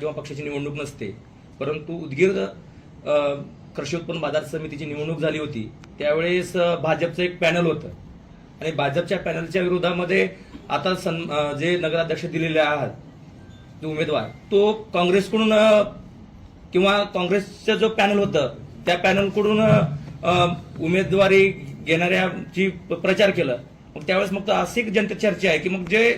किंवा पक्षाची निवडणूक नसते. परंतु उदगीर कृषी उत्पन्न बाजार समितीची निवडणूक झाली होती. त्यावेळेस भाजपचं एक पॅनल होतं. आणि भाजपच्या पॅनलच्या विरोधामध्ये आता सन जे नगराध्यक्ष दिलेले आहात जो उमेदवार तो काँग्रेसकडून किंवा काँग्रेसचं जो पॅनल होतं त्या पॅनलकडून उमेदवारी घेणाऱ्याची प्रचार केलं. मग त्यावेळेस मग अशी एक जनतेत चर्चा आहे की मग जे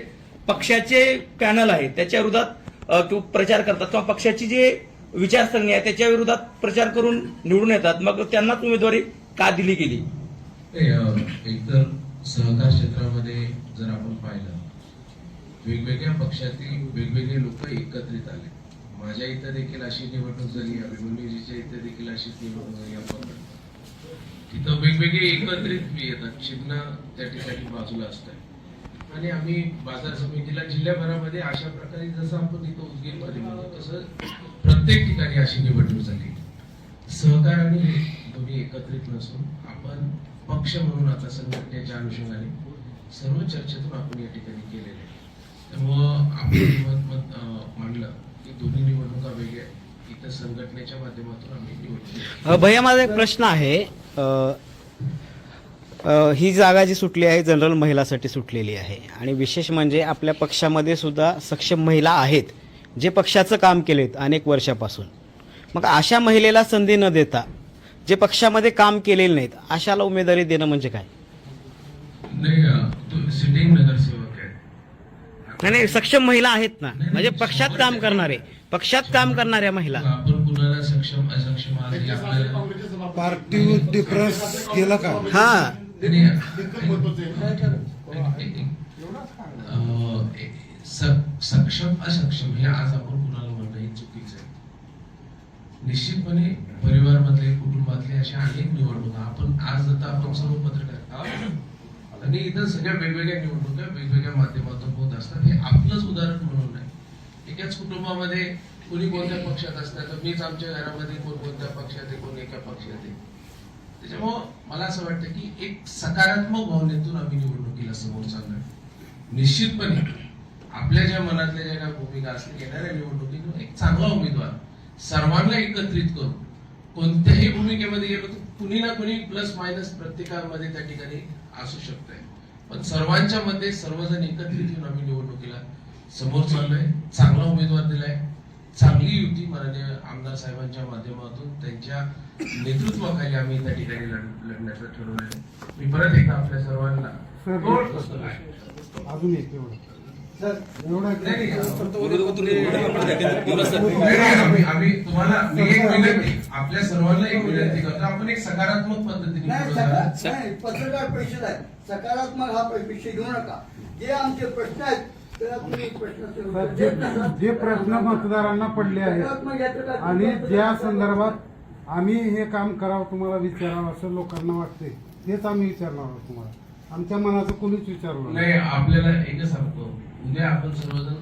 पक्षाचे पॅनल आहे त्याच्या विरोधात किंवा प्रचार करतात. किंवा पक्षाची जे विचारसरणी आहे त्याच्या विरोधात प्रचार करून निवडून येतात. मग त्यांनाच उमेदवारी का दिली गेली? एकतर सहकार क्षेत्रामध्ये जर आपण पाहिलं वेगवेगळ्या पक्षातील वेगवेगळे लोक एकत्रित आले. माझ्या इथं देखील अशी निवडणूक झाली अभिमन्यूजीच्या इथं देखील अशीच निवडणूक झाली आपण तिथं वेगवेगळे एकत्रित येतात. चिन्ह त्या ठिकाणी बाजूला असतात आणि आम्ही बाजार समितीला जिल्ह्याभरामध्ये अशा प्रकारे जसं आपण इथं उदगीरमध्ये म्हणतो तसं प्रत्येक ठिकाणी अशी निवडणूक झाली. सहकार आणि दोन्ही एकत्रित नसून आपण पक्ष म्हणून आता संघटनेच्या अनुषंगाने सर्व चर्चेतून आपण या ठिकाणी केलेले आहे. त्यामुळं आपण मत मत मांडलं की दोन्ही निवडणुका वेगळ्या इथं संघटनेच्या माध्यमातून आम्ही निवडणूक भैया माझा एक प्रश्न आहे. ही जागा जी सुटली आहे जनरल महिलासाठी सुटलेली आहे. आणि विशेष म्हणजे आपल्या पक्षामध्ये सुद्धा सक्षम महिला आहेत जे पक्षाचं काम केलेत अनेक वर्षापासून. मग अशा महिलेला संधी न देता जे पक्षामध्ये काम केलेले नाहीत अशाला उमेदवारी देणं म्हणजे काय? नाही अं, तो सिटिंग नगरसेवक आहे. नाही सक्षम महिला आहेत ना. म्हणजे पक्षात काम करणारे पक्षात काम करणाऱ्या महिला. आपण कुणाला सक्षम असक्षम आज हे आपल्याला पार्टीवर डिफरन्स केलं का? हा. सक्षम असक्षम हे आज आपण कुणाला म्हणणं हे चुकीचं आहे निश्चितपणे परिवार मधले कुटुंबातले अशा अनेक निवडणुका आपण आज आता आपण सर्व पत्रकार आहोत. आणि इथं सगळ्या वेगवेगळ्या निवडणुका वेगवेगळ्या माध्यमातून होत असतात हे आपलंच उदाहरण म्हणून नाही एकाच कुटुंबामध्ये कोणी कोणत्या पक्षात असतात तर मीच आमच्या घरामध्ये कोण कोणत्या पक्षात आहे कोण एका पक्षात आहे त्याच्यामुळं मला असं वाटतं की एक सकारात्मक भावनेतून आम्ही निवडणुकीला समोर चाललोय. निश्चितपणे आपल्या ज्या मनातल्या ज्या काही भूमिका असतील येणाऱ्या निवडणुकीतून एक चांगला उमेदवार सर्वांना एकत्रित करून कोणत्याही भूमिकेमध्ये गेलो तर कुणी ना कुणी प्लस मायनस प्रत्येकामध्ये त्या ठिकाणी असू शकतंय. पण सर्वांच्या मध्ये सर्वजण एकत्रित येऊन आम्ही निवडणुकीला समोर चाललोय. चांगला उमेदवार दिलाय. चांगली युती माननीय आमदार साहेबांच्या माध्यमातून त्यांच्या नेतृत्वाखाली आम्ही त्या ठिकाणी लढ- लढण्याचं ठरवलं आहे. मी परत एकदा आपल्या सर्वांना सर, अजून एक आम्ही तुम्हाला मी एक विनंती आपल्या सर्वांना एक विनंती करतो. आपण एक सकारात्मक पद्धतीने पत्रकार परिषद आहे. सकारात्मक हा विषय घेऊ नका. जे आमचे प्रश्न आहेत जे जे प्रश्न मतदारांना पडले आहेत आणि ज्या संदर्भात आम्ही हे काम करावं तुम्हाला विचारावं असं लोकांना वाटते तेच आम्ही विचारणार आहोत तुम्हाला. आमच्या मनाचं कोणीच विचारलं नाही. आपल्याला एकच सांगतो. उद्या आपण सर्वजण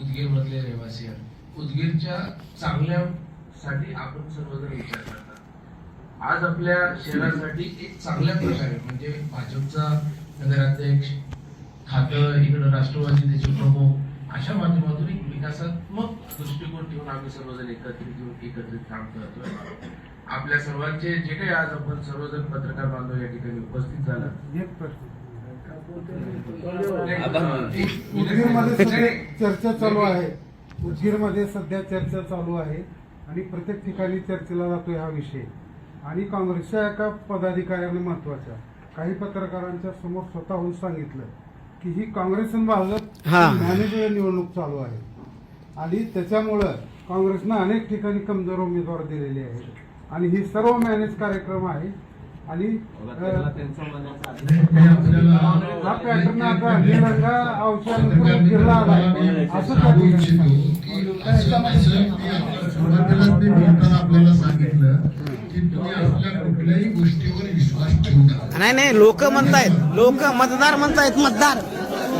उदगीर मधले रहिवासी आहात. उदगीरच्या चांगल्यासाठी आपण सर्वजण विचार करतात आज आपल्या शहरासाठी एक चांगल्या प्रकारे म्हणजे भाजपचा नगराध्यक्ष खातं इकडं राष्ट्रवादी त्याचे प्रमुख अशा माध्यमातून एक विकासात्मक दृष्टिकोन ठेवून आम्ही सर्वजण एकत्रित येऊन एकत्रित काम करतोय. आपल्या सर्वांचे जे काही आज आपण सर्वजण पत्रकार बांधव या ठिकाणी उपस्थित झाला. चर्चा चालू आहे. उदगीरमध्ये सध्या चर्चा चालू आहे आणि प्रत्येक ठिकाणी चर्चेला जातोय हा विषय. आणि काँग्रेसच्या एका पदाधिकाऱ्याने महत्त्वाच्या काही पत्रकारांच्या समोर स्वतःहून सांगितलं. की ही काँग्रेस आणि भाजप हा. मॅनेज निवडणूक चालू आहे आणि त्याच्यामुळं काँग्रेसनं अनेक ठिकाणी कमजोर उमेदवार दिलेले आहेत आणि ही सर्व मॅनेज कार्यक्रम आहे आणि अं, हा पॅटर्न आता निरंगा फिरला असं त्या सांगू ठिकाणी इच्छितो सांगितलं. की असं असं मी आपल्या सुरुवातीला ते बोलताना आपल्याला सांगितलं नाही नाही लोक म्हणतायत. लोक मतदार म्हणतायत मतदार.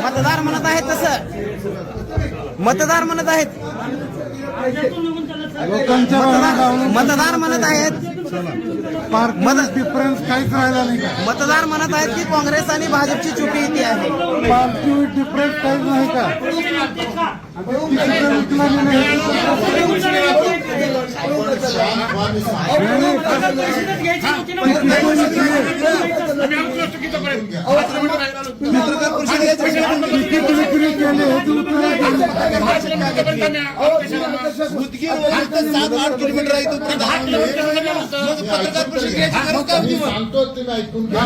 मतदार म्हणत आहेत तसं. मतदार म्हणत आहेत. मतदार म्हणत आहेत. डिफरन्स काहीच राहिला नाही का? मतदार म्हणत आहेत की काँग्रेस आणि भाजपची चुकी इथे आहे. पार्टी डिफरन्स काहीच नाही का? पत्रकार परिषद आता ती सुद्धा उचलली नाही. किती विक्री केली हे तू मी सांगतो तुम्ही ऐकून घ्या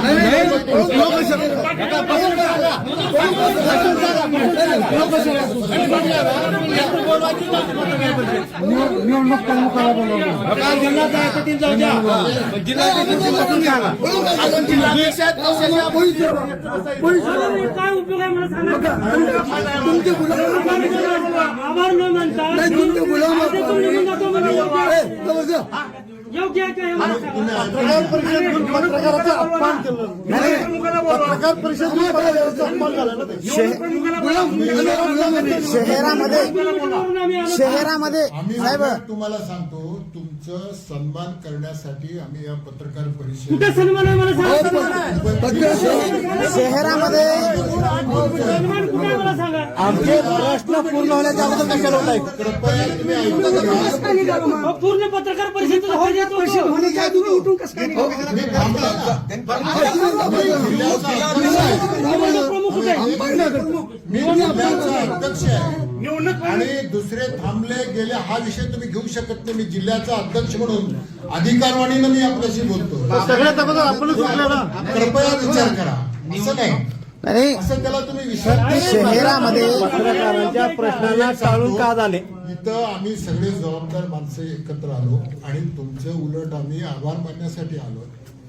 ગુલામ आहे आहे. आहे हे मला सांगा. शहरामध्ये म्हणून आम्ही आलो. शहरामध्ये आम्ही साहेब तुम्हाला सांगतो तुमचं सन्मान करण्यासाठी आम्ही या पत्रकार कुठे परिषदेत सन्मान आहे मला सांगा शहरामध्ये सन्मान कुठे आहे मला सांगा आमचे प्रश्न पूर्ण होण्याच्या अगोदर कशाला होत आहेत कृपया तुम्ही ऐकून घ्या. अहो, पूर्ण अध्यक्ष आहे. प्रमुख कुठे अध्यक्ष आणि दुसरे थांबले गेले हा विषय तुम्ही घेऊ शकत नाही मी जिल्ह्याचा अध्यक्ष म्हणून अधिकारवाणीनं मी आपल्याशी बोलतो कृपया विचार करा असं नाही असं त्याला तुम्ही विचार शहरामध्ये पत्रकारांच्या प्रश्नाला टाळून का झाले? इथं आम्ही सगळे जबाबदार माणसं एकत्र आलो आणि तुमचं उलट आम्ही आभार मानण्यासाठी आलो.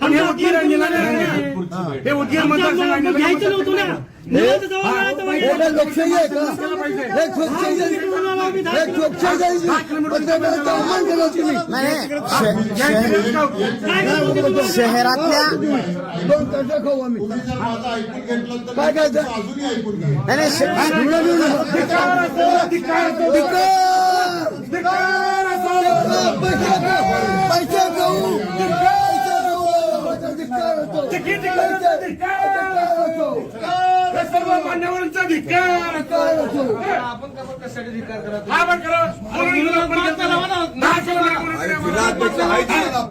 आमच्या अपमान हे उद्गीर घ्यायचं नव्हतं ना. नाही. शहरातल्या तुम्ही जर माझं ऐकून घेतलं तर मी तुमचं अजूनही ऐकून घ्या नाही नाही श- सर्व धिक्कार हा बरं करा.